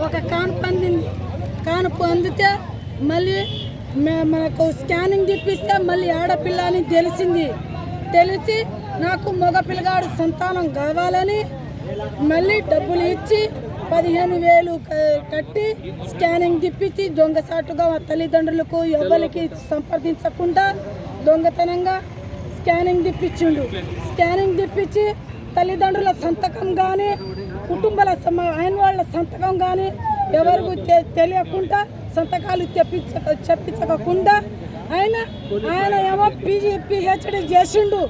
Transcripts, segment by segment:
ఒక కాన్పు అందింది కాన్పు అందితే మళ్ళీ మనకు స్కానింగ్ తెప్పిస్తే మళ్ళీ ఆడపిల్ల అని తెలిసింది. తెలిసి నాకు మగ పిల్లగాడు సంతానం కావాలని మళ్ళీ డబ్బులు ఇచ్చి పదిహేను వేలు కట్టి స్కానింగ్ తిప్పించి దొంగసాటుగా మా తల్లిదండ్రులకు ఎవరికి సంప్రదించకుండా దొంగతనంగా స్కానింగ్ తిప్పించిండు స్కానింగ్ తిప్పించి తల్లిదండ్రుల సంతకం కానీ కుటుంబాల సమ- ఆయన వాళ్ళ సంతకం కానీ ఎవరికి తె- తెలియకుండా సంతకాలు తెప్పించ చెప్పించకుండా ఆయన ఆయన ఏమో పీజీ పిహెచ్డి చేసిండు.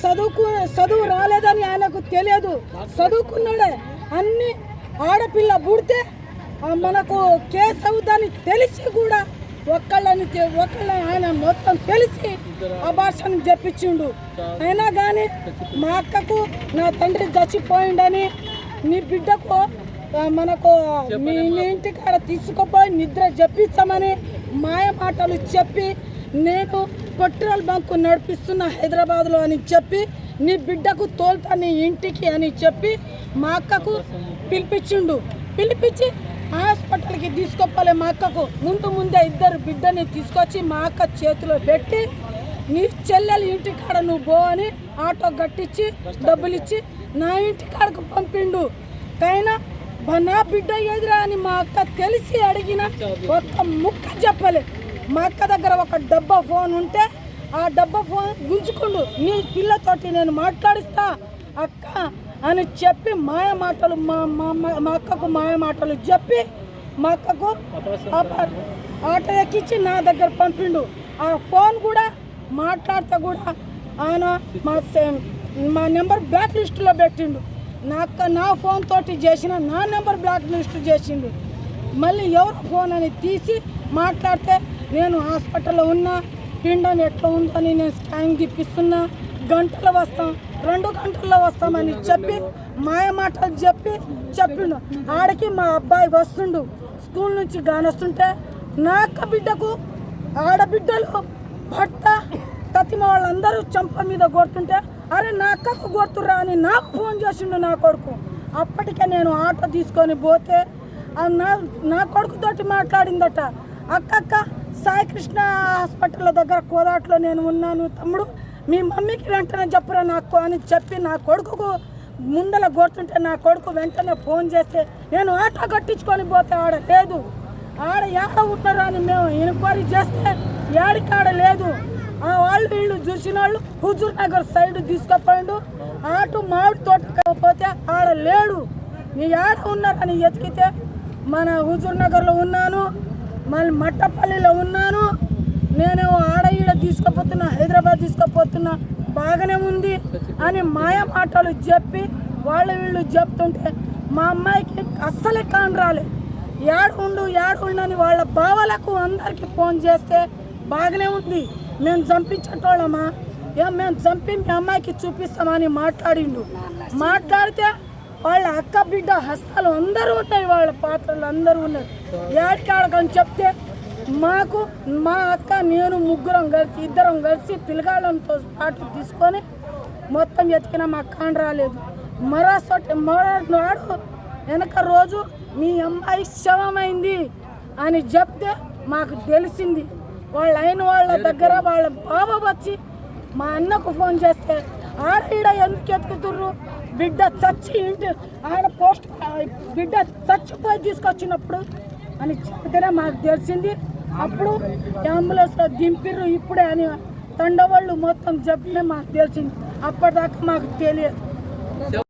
చదువుకు చదువు రాలేదని ఆయనకు తెలియదు. చదువుకున్నాడే అన్ని ఆడపిల్ల పుడితే మనకు కేసు అవుతుందని తెలిసి కూడా ఒక్కళ్ళని ఒక్కళ్ళని ఆయన మొత్తం తెలిసి ఆ భాషను చెప్పించిండు. అయినా కానీ మా అక్కకు నా తండ్రి చచ్చిపోయిండని నీ బిడ్డకు మనకు మీ మీ ఇంటికాడ తీసుకుపోయి నిద్ర చెప్పించమని మాయ మాటలు చెప్పి నేను పెట్రోల్ బంకు నడిపిస్తున్న హైదరాబాద్లో అని చెప్పి నీ బిడ్డకు తోలుతా నీ ఇంటికి అని చెప్పి మా అక్కకు పిలిపించిండు. పిలిపించి హాస్పిటల్కి తీసుకోపోలే మా అక్కకు. ముందు ముందే ఇద్దరు బిడ్డని తీసుకొచ్చి మా అక్క చేతిలో పెట్టి నీ చెల్లెలు ఇంటికాడ నువ్వు పో అని ఆటో కట్టించి డబ్బులు ఇచ్చి నా ఇంటికాడకు పంపిండు. కైనా బ- నా బిడ్డ ఎదురా అని మా అక్క తెలిసి అడిగిన ఒక్క ముక్క చెప్పలే. మా అక్క దగ్గర ఒక డబ్బా ఫోన్ ఉంటే ఆ డబ్బా ఫోన్ గుంజుకుండు. నీ పిల్లతోటి నేను మాట్లాడిస్తా అక్క అని చెప్పి మాయ మాటలు మా మా మా- అక్కకు మాయ మాటలు చెప్పి మా అక్కకు ఆటో ఎక్కించి నా దగ్గర పంపిండు. ఆ ఫోన్ కూడా మాట్లాడితే కూడా ఆయన మా సేమ్ మా నెంబర్ బ్లాక్ లిస్టులో పెట్టిండు. నా అక్క నా ఫోన్ తోటి చేసిన నా నెంబర్ బ్లాక్ లిస్ట్ చేసిండు. మళ్ళీ ఎవరు ఫోన్ అని తీసి మాట్లాడితే నేను హాస్పిటల్లో ఉన్నా పిండం ఎట్లా ఉందని నేను స్కానింగ్ గిప్పిస్తున్నా గంటలు వస్తాం రెండు గంటల్లో వస్తామని చెప్పి మాయ మాటలు చెప్పి చెప్పిండు. ఆడికి మా అబ్బాయి వస్తుండు స్కూల్ నుంచి కానొస్తుంటే నా అక్క బిడ్డకు ఆడబిడ్డలు భర్త తతిమ వాళ్ళందరూ చంప మీద కొడుతుంటే అరే నా అక్కకు కొడుతురా అని నాకు ఫోన్ చేసిండు నా కొడుకు. అప్పటికే నేను ఆటో తీసుకొని పోతే నా నా కొడుకుతోటి మాట్లాడిందట. అక్క అక్క హాస్పిటల్ దగ్గర కోదాట్లో నేను ఉన్నాను తమ్ముడు. మీ మమ్మీకి వెంటనే చెప్పురా నాకు అని చెప్పి నా కొడుకుకు ముందల కొడుతుంటే నా కొడుకు వెంటనే ఫోన్ చేస్తే నేను ఆటో కట్టించుకొని పోతే ఆడ లేదు. ఆడ ఏడ ఉంటారు అని మేము ఎంక్వైరీ చేస్తే ఏడికాడ లేదు. వాళ్ళు వీళ్ళు చూసిన వాళ్ళు హుజూర్ నగర్ సైడ్ తీసుకుపోయిండు. ఆటు మామిడి తోట కాకపోతే ఆడ లేడు. నీ ఆడ ఉన్నారని ఎతికితే మన హుజూర్ నగర్లో ఉన్నాను మళ్ళీ మట్టపల్లిలో ఉన్నాను. నేను ఆడ ఈడ తీసుకుపోతున్నా హైదరాబాద్ తీసుకుపోతున్నా బాగానే ఉంది అని మాయ మాటలు చెప్పి వాళ్ళు వీళ్ళు చెప్తుంటే మా అమ్మాయికి అస్సలే కాని రాలే. యాడు ఉండు యాడు ఉండు అని వాళ్ళ బావలకు అందరికి ఫోన్ చేస్తే బాగానే ఉంది. మేము చంపించేటోళ్ళమా? ఏం మేము చంపి మీ అమ్మాయికి చూపిస్తామని మాట్లాడిండు. మాట్లాడితే వాళ్ళ అక్క బిడ్డ హస్తాలు అందరూ ఉన్నాయి వాళ్ళ పాత్రలు అందరూ ఉన్నాయి. ఏడికాడకని చెప్తే మాకు మా అక్క నేను ముగ్గురం కలిసి ఇద్దరం కలిసి పిల్లగాళ్ళతో పాటు తీసుకొని మొత్తం ఎతికినా మాకు కాన్ రాలేదు. మరోసోటి మరో నాడు వెనక రోజు మీ అమ్మాయి శవమైంది అని చెప్తే మాకు తెలిసింది. వాళ్ళ అయిన వాళ్ళ దగ్గర వాళ్ళ బాబా వచ్చి మా అన్నకు ఫోన్ చేస్తే ఆడ ఈడ ఎందుకు ఎత్తుకుతుర్రు? బిడ్డ చచ్చి ఇంటి ఆడ పోస్ట్ బిడ్డ చచ్చిపోయి తీసుకొచ్చినప్పుడు అని చెప్తేనే మాకు తెలిసింది. అప్పుడు అంబులెన్స్లో దింపిర్రు ఇప్పుడే అని తండవాళ్ళు మొత్తం చెప్పినే మాకు తెలిసింది. అప్పటిదాకా మాకు తెలియదు.